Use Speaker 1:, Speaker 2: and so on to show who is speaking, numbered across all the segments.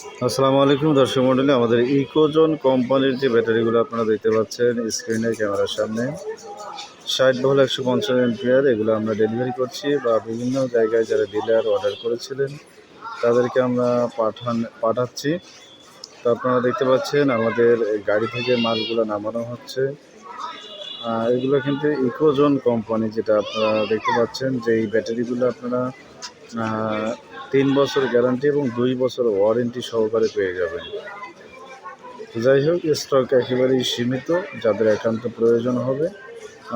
Speaker 1: আসসালামু আলাইকুম, দর্শক মন্ডলী। আমাদের ইকোজন কোম্পানির যে ব্যাটারিগুলো আপনারা দেখতে পাচ্ছেন স্ক্রিনে ক্যামেরার সামনে, ষাট বহুল একশো পঞ্চাশ এমপিয়ার এগুলো আমরা ডেলিভারি করছি বা বিভিন্ন জায়গায় যারা ডিলার অর্ডার করেছিলেন, তাদেরকে আমরা পাঠান, পাঠাচ্ছি। তো আপনারা দেখতে পাচ্ছেন, আমাদের গাড়ি থেকে মালগুলো নামানো হচ্ছে। এগুলো কিন্তু ইকোজন কোম্পানি, যেটা আপনারা দেখতে পাচ্ছেন যে এই ব্যাটারিগুলো আপনারা তিন বছর গ্যারান্টি এবং দুই বছর ওয়ারেন্টি সহকারে পেয়ে যাবেন। যাই হোক স্টক একেবারেই সীমিত। যাদের একান্ত প্রয়োজন হবে,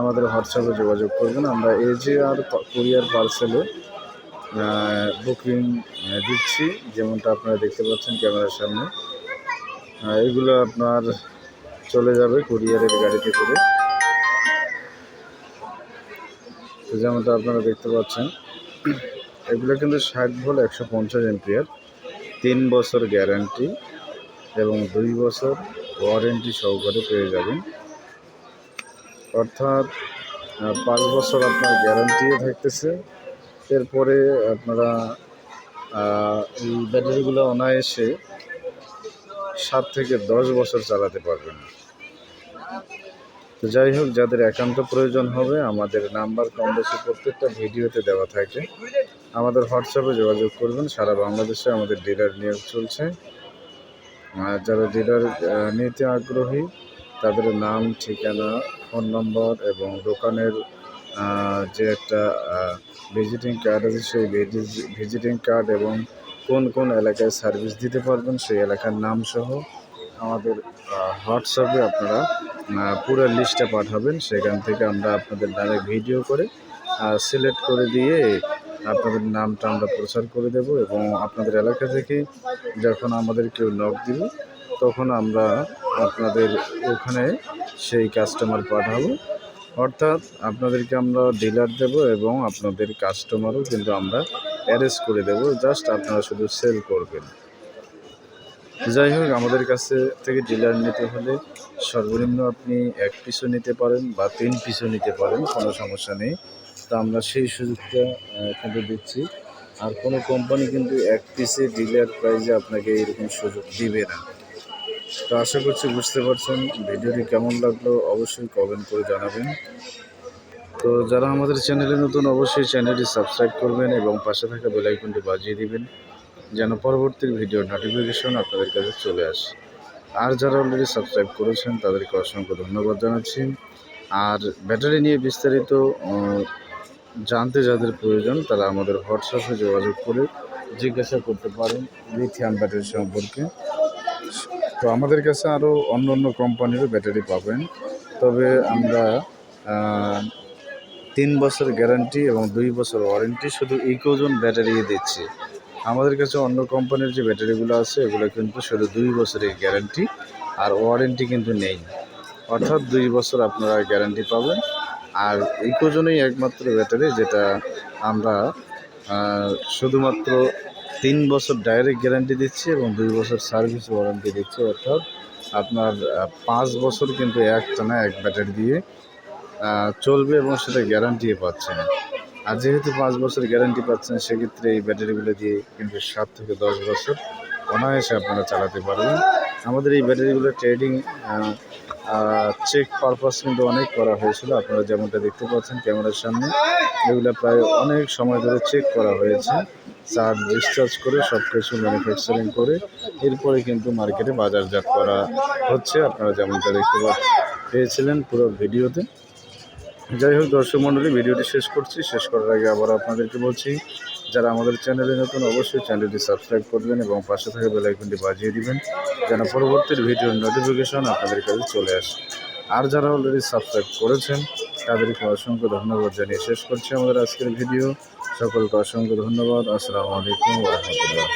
Speaker 1: আমাদের হোয়াটসঅ্যাপে যোগাযোগ করবেন। আমরা এজে আর কুরিয়ার পার্সেলে বুকিং দিচ্ছি। যেমনটা আপনারা দেখতে পাচ্ছেন ক্যামেরার সামনে। এগুলো আপনার চলে যাবে কুরিয়ারের গাড়িতে করে। যেমনটা আপনারা দেখতে পাচ্ছেন এগুলো কিন্তু ষাট ভোল একশো পঞ্চাশ এমপিয়ার তিন বছর গ্যারান্টি এবং দুই বছর ওয়ারেন্টি সহকারে পেয়ে যাবেন। অর্থাৎ পাঁচ বছর আপনার গ্যারান্টিও থাকতেছে। এরপরে আপনারা এই ব্যাটারিগুলো অনায়াসে সাত থেকে দশ বছর চালাতে পারবেন। তো যাই হোক, যাদের একান্ত প্রয়োজন হবে, আমাদের নাম্বার কম বেশি প্রত্যেকটা ভিডিওতে দেওয়া থাকে। আমাদের হোয়াটসঅ্যাপে যোগাযোগ করবেন। সারা বাংলাদেশে আমাদের ডিলার নিয়োগ চলছে। আর যারা ডিলার নিতে আগ্রহী, তাদের নাম, ঠিকানা, ফোন নম্বর এবং দোকানের যে একটা ভিজিটিং কার্ড আছে, সেই ভিজিটিং কার্ড এবং কোন কোন এলাকায় সার্ভিস দিতে পারবেন, সেই এলাকার নাম সহ আমাদের হোয়াটসঅ্যাপে আপনারা পুরো লিস্টটা পাঠাবেন। সেখান থেকে আমরা আপনাদের নামে ভিডিও করে সিলেক্ট করে দিয়ে আপনাদের নামটা আমরা প্রচার করে দেব এবং আপনাদের এলাকা থেকে যখন আমাদের কেউ নক দিবে, তখন আমরা আপনাদের ওখানে সেই কাস্টমার পাঠাবো। অর্থাৎ আপনাদেরকে আমরা ডিলার দেব এবং আপনাদের কাস্টমারও কিন্তু আমরা অ্যারেস্ট করে দেব। জাস্ট আপনারা শুধু সেল করবেন। যাই হোক, আমাদের কাছে থেকে ডিলার নিতে হলে সর্বনিম্ন আপনি এক পিসও নিতে পারেন বা তিন পিসও নিতে পারেন, কোনো সমস্যা নেই। তো আমরা সেই সুযোগটা কিন্তু দিচ্ছি। আর কোনো কোম্পানি কিন্তু এক পিসে ডিলার প্রাইজে আপনাকে এরকম সুযোগ দিবে না। তো আশা করছি বুঝতে পারছেন ভিডিওটি কেমন লাগল, অবশ্যই কমেন্ট করে জানাবেন। তো যারা আমাদের চ্যানেলে নতুন, অবশ্যই চ্যানেলটি সাবস্ক্রাইব করবেন এবং পাশে থাকা বেল আইকনটি বাজিয়ে দিবেন। যেন পরবর্তী ভিডিওর নোটিফিকেশন আপনাদের কাছে চলে আসে। আর যারা অলরেডি সাবস্ক্রাইব করেছেন, তাদেরকে অসংখ্য ধন্যবাদ জানাচ্ছি। আর ব্যাটারি নিয়ে বিস্তারিত জানতে যাদের প্রয়োজন, তারা আমাদের হোয়াটসঅ্যাপে যোগাযোগ করে জিজ্ঞাসা করতে পারেন লিথিয়াম ব্যাটারি সম্পর্কে। তো আমাদের কাছে আরও অন্য অন্য কোম্পানিরও ব্যাটারি পাবেন। তবে আমরা তিন বছর গ্যারান্টি এবং দুই বছর ওয়ারেন্টি শুধু ইকোজন ব্যাটারি দিচ্ছি। আমাদের কাছে অন্য কোম্পানির যে ব্যাটারিগুলো আছে, এগুলো কিন্তু শুধু দুই বছরের গ্যারান্টি আর ওয়ারেন্টি কিন্তু নেই। অর্থাৎ দুই বছর আপনারা গ্যারান্টি পাবেন। আর ইকোজনই একমাত্র ব্যাটারি যেটা আমরা শুধুমাত্র তিন বছর ডাইরেক্ট গ্যারান্টি দিচ্ছি এবং দুই বছর সার্ভিস ওয়ারেন্টি দিচ্ছি। অর্থাৎ আপনার পাঁচ বছর কিন্তু একটানা এক ব্যাটারি দিয়ে চলবে এবং সেটা গ্যারান্টিও পাচ্ছেন। আর যেহেতু পাঁচ বছর গ্যারান্টি পাচ্ছেন, সেক্ষেত্রে এই ব্যাটারিগুলো দিয়ে কিন্তু সাত থেকে দশ বছর অনায়াসে আপনারা চালাতে পারবেন। আমাদের এই ব্যাটারিগুলো ট্রেডিং চেক পারপাস কিন্তু অনেক করা হয়েছিল। আপনারা যেমনটা দেখতে পাচ্ছেন ক্যামেরার সামনে, এগুলো প্রায় অনেক সময় ধরে চেক করা হয়েছে। চার্জ ডিসচার্জ করে সব কিছু ম্যানুফ্যাকচারিং করে এরপরে কিন্তু মার্কেটে বাজারজাত করা হচ্ছে। আপনারা যেমনটা দেখতে পেয়েছিলেন পুরো ভিডিওতে। যাই হোক, দর্শক মণ্ডলী, ভিডিওটি শেষ করছি। শেষ করার আগে আবার আপনাদেরকে বলছি, যারা আমাদের চ্যানেলে নতুন, অবশ্যই চ্যানেলটি সাবস্ক্রাইব করবেন এবং পাশে থাকা বেল আইকনটি বাজিয়ে দিবেন, যেন পরবর্তী ভিডিওর নোটিফিকেশন আপনাদের কাছে চলে আসে। আর যারা অলরেডি সাবস্ক্রাইব করেছেন, তাদেরকে অসংখ্য ধন্যবাদ জানিয়ে শেষ করছি আমাদের আজকের ভিডিও। সকলকে অসংখ্য ধন্যবাদ। আসসালামু আলাইকুম রহমতুল্লাহ।